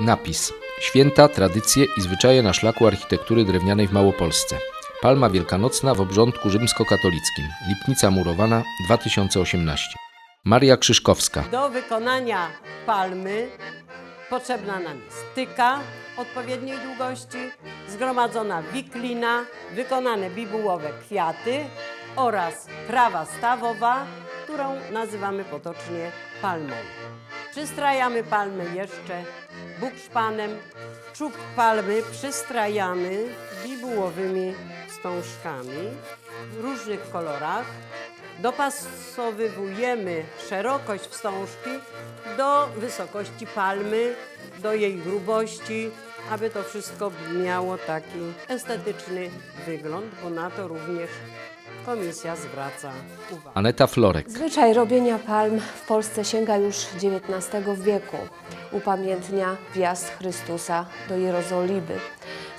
Napis. Święta, tradycje i zwyczaje na szlaku architektury drewnianej w Małopolsce. Palma Wielkanocna w obrządku rzymskokatolickim. Lipnica murowana 2018. Maria Krzyżkowska. Do wykonania palmy potrzebna nam jest tyka odpowiedniej długości, zgromadzona wiklina, wykonane bibułowe kwiaty oraz trawa stawowa, którą nazywamy potocznie palmą. Przystrajamy palmę jeszcze bukszpanem. Czub palmy przystrajamy bibułowymi wstążkami w różnych kolorach. Dopasowywujemy szerokość wstążki do wysokości palmy, do jej grubości, aby to wszystko miało taki estetyczny wygląd, bo na to również komisja zwraca uwagę. Aneta Florek. Zwyczaj robienia palm w Polsce sięga już XIX wieku. Upamiętnia wjazd Chrystusa do Jerozolimy.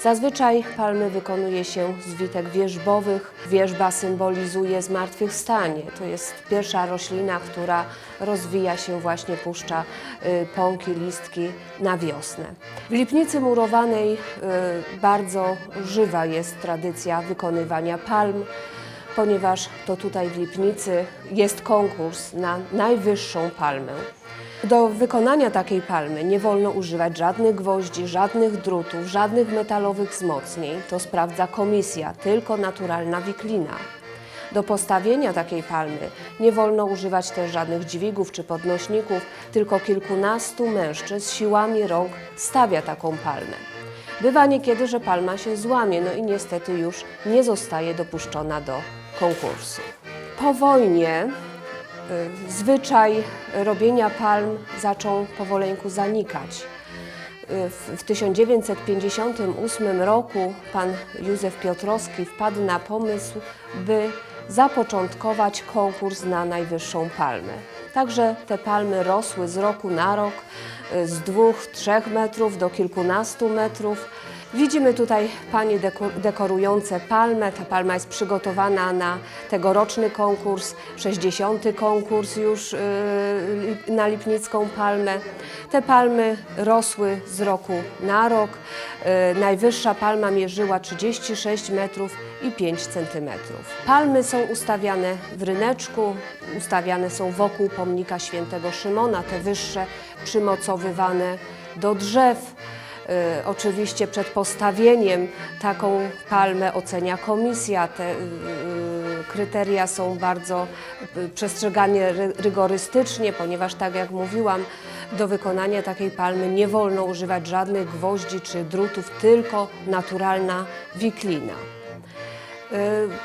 Zazwyczaj palmy wykonuje się z witek wierzbowych. Wierzba symbolizuje zmartwychwstanie. To jest pierwsza roślina, która rozwija się właśnie, puszcza y, pąki, listki na wiosnę. W Lipnicy Murowanej y, bardzo żywa jest tradycja wykonywania palm ponieważ to tutaj w Lipnicy jest konkurs na najwyższą palmę. Do wykonania takiej palmy nie wolno używać żadnych gwoździ, żadnych drutów, żadnych metalowych wzmocnień. To sprawdza komisja, tylko naturalna wiklina. Do postawienia takiej palmy nie wolno używać też żadnych dźwigów czy podnośników, tylko kilkunastu mężczyzn siłami rąk stawia taką palmę. Bywa niekiedy, że palma się złamie, no i niestety już nie zostaje dopuszczona do konkursu. Po wojnie y, zwyczaj robienia palm zaczął powoleńku zanikać. Y, W w 1958 roku pan Józef Piotrowski wpadł na pomysł, by zapoczątkować konkurs na najwyższą palmę. Także te palmy rosły z roku na rok, y, z dwóch, trzech metrów do kilkunastu metrów. Widzimy tutaj panie deko- dekorujące palmę. Ta palma jest przygotowana na tegoroczny konkurs, 60. konkurs już yy, lip- na Lipnicką Palmę. Te palmy rosły z roku na rok. Yy, najwyższa palma mierzyła 36 metrów i 5 centymetrów. Palmy są ustawiane w ryneczku, ustawiane są wokół pomnika świętego Szymona, te wyższe przymocowywane do drzew. Y, Oczywiście przed postawieniem taką palmę ocenia komisja. Te y, kryteria są bardzo y, przestrzegane ry- rygorystycznie, ponieważ tak jak mówiłam, do wykonania takiej palmy nie wolno używać żadnych gwoździ czy drutów, tylko naturalna wiklina.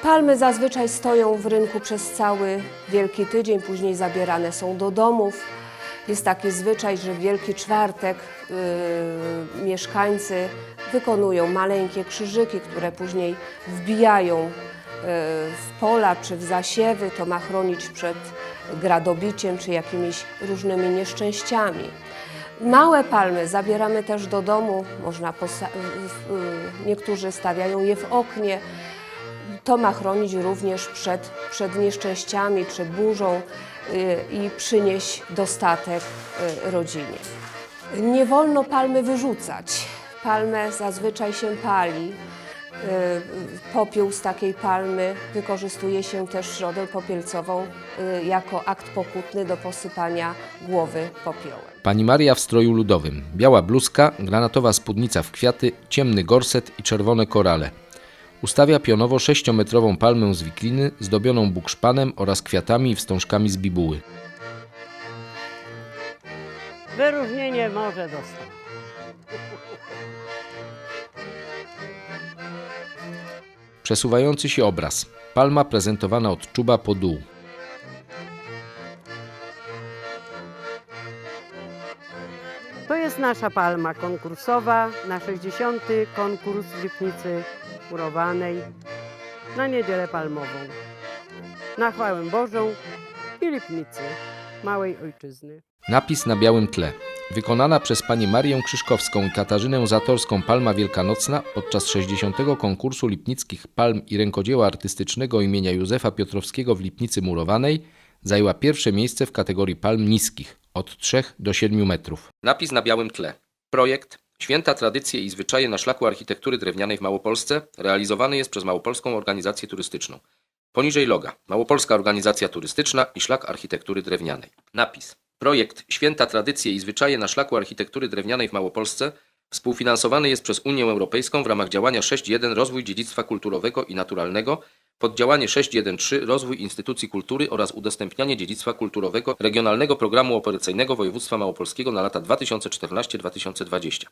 Palmy zazwyczaj stoją w rynku przez cały Wielki Tydzień, później zabierane są do domów. Jest taki zwyczaj, że w Wielki Czwartek y, mieszkańcy wykonują maleńkie krzyżyki, które później wbijają y, w pola czy w zasiewy. To ma chronić przed gradobiciem czy jakimiś różnymi nieszczęściami. Małe palmy zabieramy też do domu, można niektórzy stawiają je w oknie. To ma chronić również przed, przed nieszczęściami czy burzą i przynieść dostatek y, rodzinie. Nie wolno palmy wyrzucać. Palmę zazwyczaj się pali. Y, Popiół z takiej palmy wykorzystuje się też środę popielcową y, jako akt pokutny do posypania głowy popiołem. Pani Maria w stroju ludowym. Biała bluzka, granatowa spódnica w kwiaty, ciemny gorset i czerwone korale. Ustawia pionowo sześciometrową palmę z wikliny zdobioną bukszpanem oraz kwiatami i wstążkami z bibuły. Wyróżnienie może dostać. Przesuwający się obraz. Palma prezentowana od czuba po dół. To jest nasza palma konkursowa na 60. konkurs w Lipnicy Murowanej na Niedzielę Palmową. Na chwałę Bożą i Lipnicy, małej ojczyzny. Napis na białym tle. Wykonana przez pani Marię Krzyżkowską i Katarzynę Zatorską Palma Wielkanocna podczas 60. konkursu lipnickich palm i rękodzieła artystycznego imienia Józefa Piotrowskiego w Lipnicy Murowanej zajęła pierwsze miejsce w kategorii palm niskich od 3 do 7 metrów. Napis na białym tle. Projekt Święta tradycje i zwyczaje na szlaku architektury drewnianej w Małopolsce realizowany jest przez Małopolską Organizację Turystyczną. Poniżej loga Małopolska Organizacja Turystyczna i Szlak Architektury Drewnianej. Napis. Projekt Święta tradycje i zwyczaje na szlaku architektury drewnianej w Małopolsce współfinansowany jest przez Unię Europejską w ramach działania 6.1 Rozwój dziedzictwa kulturowego i naturalnego, poddziałanie 6.1.3 Rozwój instytucji kultury oraz udostępnianie dziedzictwa kulturowego Regionalnego Programu Operacyjnego Województwa Małopolskiego na lata 2014-2020.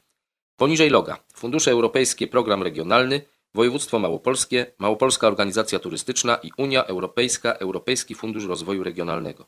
Poniżej loga Fundusze Europejskie Program Regionalny, Województwo Małopolskie, Małopolska Organizacja Turystyczna i Unia Europejska Europejski Fundusz Rozwoju Regionalnego.